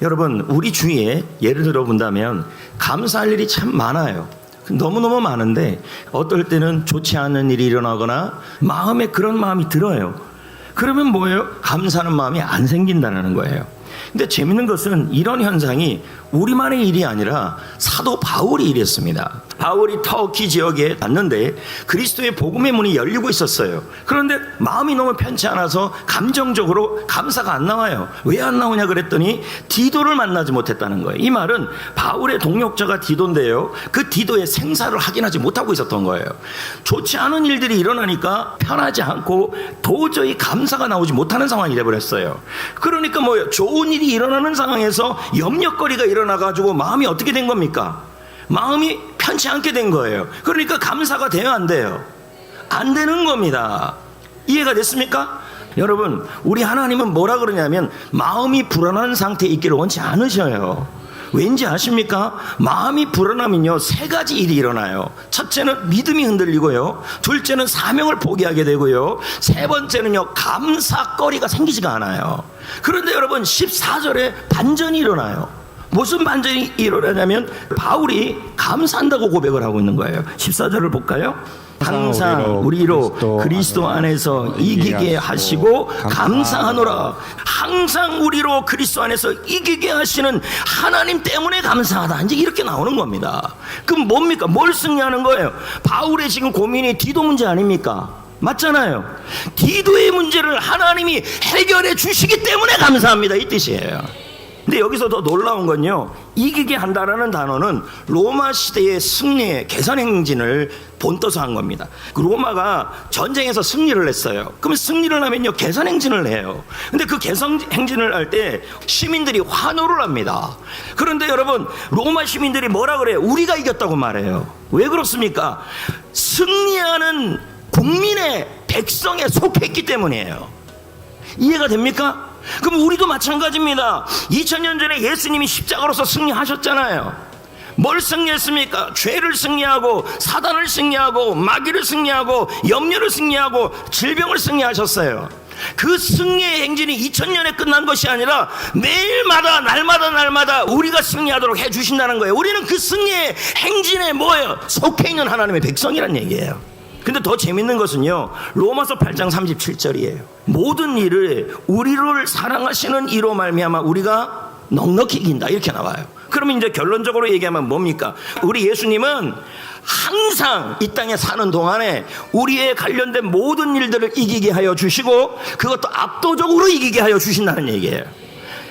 여러분, 우리 주위에 예를 들어 본다면 감사할 일이 참 많아요. 너무너무 많은데 어떨 때는 좋지 않은 일이 일어나거나 마음에 그런 마음이 들어요. 그러면 뭐예요? 감사하는 마음이 안 생긴다는 거예요. 근데 재밌는 것은 이런 현상이 우리만의 일이 아니라 사도 바울이 이랬습니다. 바울이 터키 지역에 갔는데 그리스도의 복음의 문이 열리고 있었어요. 그런데 마음이 너무 편치 않아서 감정적으로 감사가 안 나와요. 왜 안 나오냐 그랬더니 디도를 만나지 못했다는 거예요. 이 말은 바울의 동역자가 디도인데요. 그 디도의 생사를 확인하지 못하고 있었던 거예요. 좋지 않은 일들이 일어나니까 편하지 않고 도저히 감사가 나오지 못하는 상황이 돼버렸어요. 그러니까 뭐예요? 좋은 일이 일어나는 상황에서 염려거리가 일어 나가지고 마음이 어떻게 된 겁니까? 마음이 편치 않게 된 거예요. 그러니까 감사가 돼요, 안 돼요? 안 되는 겁니다. 이해가 됐습니까? 여러분, 우리 하나님은 뭐라 그러냐면 마음이 불안한 상태에 있기를 원치 않으셔요. 왠지 아십니까? 마음이 불안하면요, 세 가지 일이 일어나요. 첫째는 믿음이 흔들리고요. 둘째는 사명을 포기하게 되고요. 세 번째는요, 감사거리가 생기지가 않아요. 그런데 여러분, 14절에 반전이 일어나요. 무슨 반전이 일어나냐면 바울이 감사한다고 고백을 하고 있는 거예요. 14절을 볼까요? 항상 우리로 그리스도 안에서 이기게 하시고 감사하노라. 항상 우리로 그리스도 안에서 이기게 하시는 하나님 때문에 감사하다. 이제 이렇게 나오는 겁니다. 그럼 뭡니까? 뭘 승리하는 거예요? 바울의 지금 고민이 디도 문제 아닙니까? 맞잖아요. 디도의 문제를 하나님이 해결해 주시기 때문에 감사합니다. 이 뜻이에요. 근데 여기서 더 놀라운 건요. 이기게 한다라는 단어는 로마 시대의 승리의 개선 행진을 본떠서 한 겁니다. 그 로마가 전쟁에서 승리를 했어요. 그러면 승리를 하면요. 개선 행진을 해요. 근데 그 개선 행진을 할 때 시민들이 환호를 합니다. 그런데 여러분, 로마 시민들이 뭐라 그래요? 우리가 이겼다고 말해요. 왜 그렇습니까? 승리하는 국민의 백성에 속했기 때문이에요. 이해가 됩니까? 그럼 우리도 마찬가지입니다. 2000년 전에 예수님이 십자가로서 승리하셨잖아요. 뭘 승리했습니까? 죄를 승리하고 사단을 승리하고 마귀를 승리하고 염려를 승리하고 질병을 승리하셨어요. 그 승리의 행진이 2000년에 끝난 것이 아니라 매일마다 날마다 날마다 우리가 승리하도록 해 주신다는 거예요. 우리는 그 승리의 행진에 뭐예요? 속해 있는 하나님의 백성이란 얘기예요. 근데 더 재밌는 것은요. 로마서 8장 37절이에요. 모든 일을 우리를 사랑하시는 이로 말미암아 우리가 넉넉히 이긴다. 이렇게 나와요. 그러면 이제 결론적으로 얘기하면 뭡니까? 우리 예수님은 항상 이 땅에 사는 동안에 우리의 관련된 모든 일들을 이기게 하여 주시고 그것도 압도적으로 이기게 하여 주신다는 얘기예요.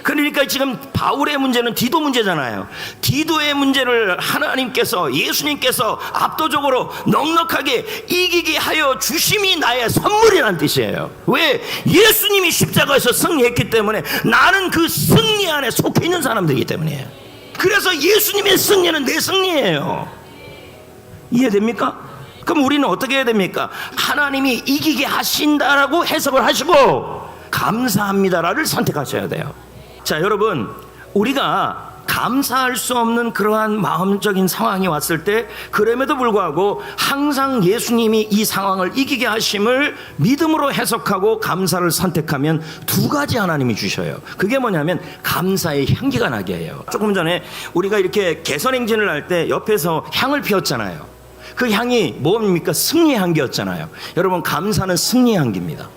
그러니까 지금 바울의 문제는 디도 문제잖아요. 디도의 문제를 하나님께서 예수님께서 압도적으로 넉넉하게 이기게 하여 주심이 나의 선물이란 뜻이에요. 왜? 예수님이 십자가에서 승리했기 때문에 나는 그 승리 안에 속해 있는 사람들이기 때문이에요. 그래서 예수님의 승리는 내 승리예요. 이해됩니까? 그럼 우리는 어떻게 해야 됩니까? 하나님이 이기게 하신다라고 해석을 하시고 감사합니다라를 선택하셔야 돼요. 자, 여러분, 우리가 감사할 수 없는 그러한 마음적인 상황이 왔을 때 그럼에도 불구하고 항상 예수님이 이 상황을 이기게 하심을 믿음으로 해석하고 감사를 선택하면 두 가지 하나님이 주셔요. 그게 뭐냐면 감사의 향기가 나게 해요. 조금 전에 우리가 이렇게 개선 행진을 할 때 옆에서 향을 피웠잖아요. 그 향이 뭡니까? 승리의 향기였잖아요. 여러분 감사는 승리의 향기입니다.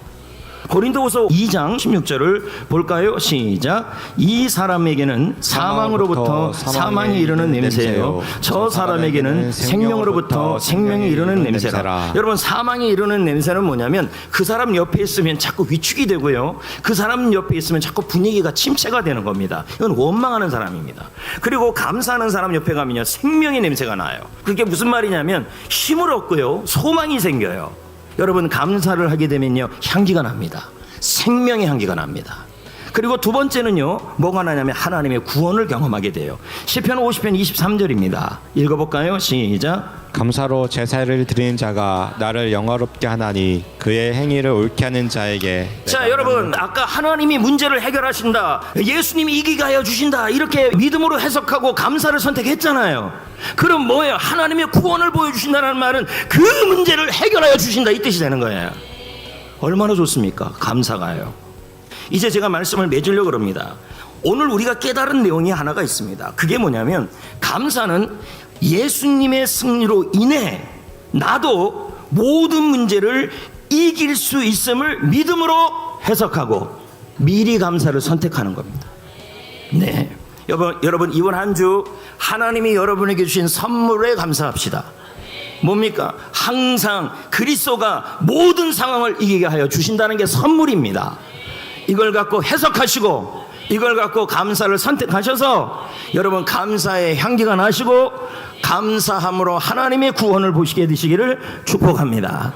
고린도후서 2장 16절을 볼까요? 시작. 이 사람에게는 사망으로부터 사망이 이르는 냄새요. 저 사람에게는 생명으로부터 생명이 이르는 냄새라. 여러분 사망이 이르는 냄새는 뭐냐면 그 사람 옆에 있으면 자꾸 위축이 되고요. 그 사람 옆에 있으면 자꾸 분위기가 침체가 되는 겁니다. 이건 원망하는 사람입니다. 그리고 감사하는 사람 옆에 가면요 생명의 냄새가 나요. 그게 무슨 말이냐면 힘을 얻고요 소망이 생겨요. 여러분 감사를 하게 되면요 향기가 납니다. 생명의 향기가 납니다. 그리고 두 번째는요 뭐가 나냐면 하나님의 구원을 경험하게 돼요. 시편 50편 23절입니다. 읽어 볼까요? 시작. 감사로 제사를 드리는 자가 나를 영화롭게 하나니 그의 행위를 옳게 하는 자에게 자 여러분 아까 하나님이 문제를 해결하신다 예수님이 이기게 하여 주신다 이렇게 믿음으로 해석하고 감사를 선택했잖아요 그럼 뭐예요 하나님의 구원을 보여주신다는 말은 그 문제를 해결하여 주신다 이 뜻이 되는 거예요 얼마나 좋습니까 감사가요 이제 제가 말씀을 맺으려고 그럽니다 오늘 우리가 깨달은 내용이 하나가 있습니다. 그게 뭐냐면 감사는 예수님의 승리로 인해 나도 모든 문제를 이길 수 있음을 믿음으로 해석하고 미리 감사를 선택하는 겁니다. 네. 여러분, 여러분 이번 한 주 하나님이 여러분에게 주신 선물에 감사합시다. 뭡니까? 항상 그리스도가 모든 상황을 이기게 하여 주신다는 게 선물입니다. 이걸 갖고 해석하시고 이걸 갖고 감사를 선택하셔서 여러분 감사의 향기가 나시고 감사함으로 하나님의 구원을 보시게 되시기를 축복합니다.